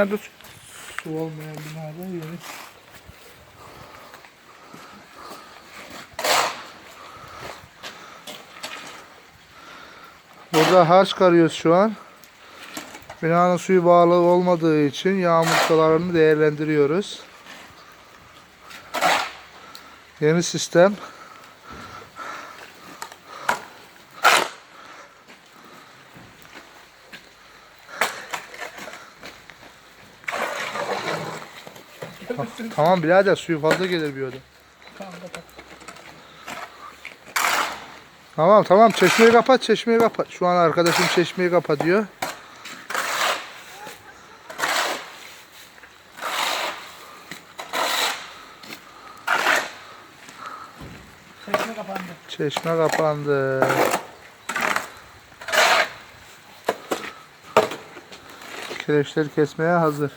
sen tut. Su olmayan binada yeni. Burada harç karıyoruz şu an. Binanın suyu bağlı olmadığı için yağmur sularını değerlendiriyoruz. Yeni sistem. Tamam birader suyu fazla gelir bir oda. Tamam tamam çeşmeyi kapat çeşmeyi kapat. Şu an arkadaşım çeşmeyi kapatıyor. Çeşme kapandı. Çeşme kapandı. Kireçleri kesmeye hazır.